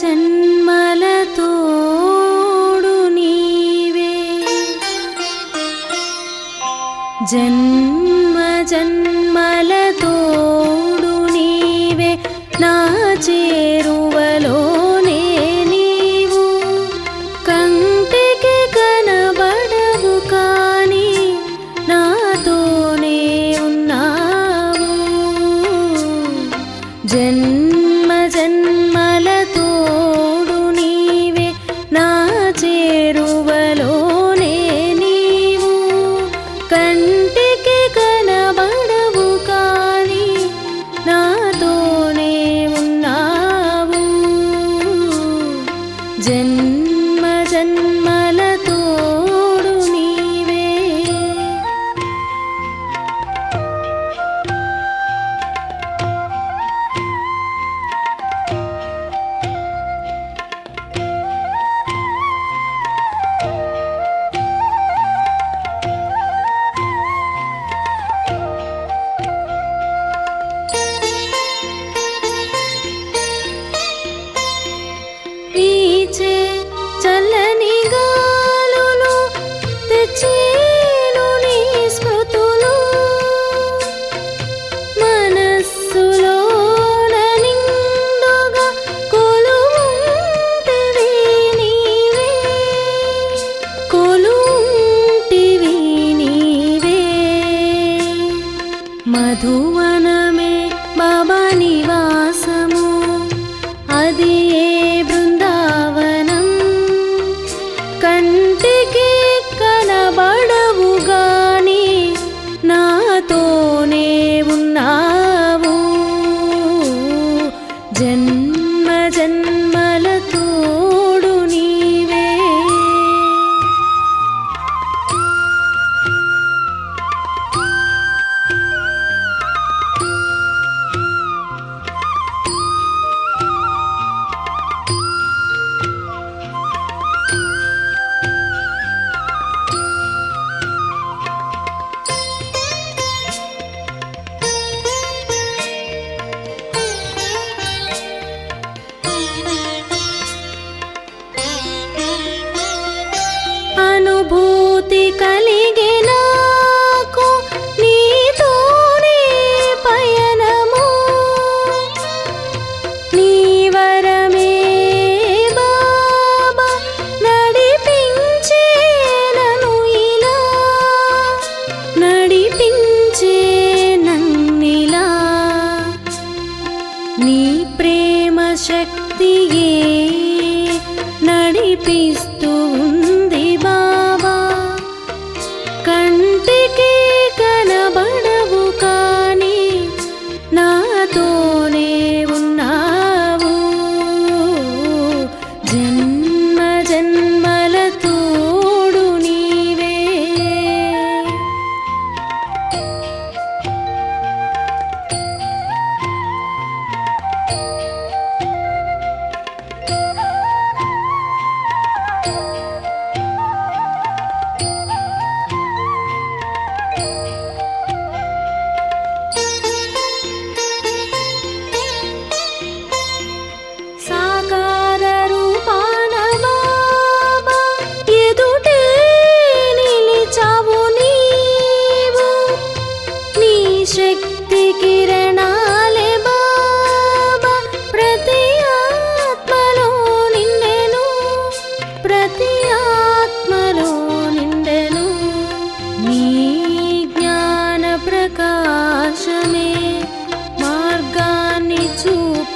జన్మల నీవే. జన్మ జన్మల తోడు నీవే. నా చే నీ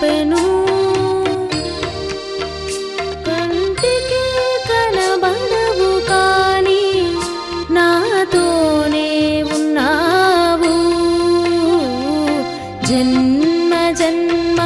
చెప్పెను. కంటికి కనబడవు కానీ నాతోనే ఉన్నావు. జన్మ జన్మ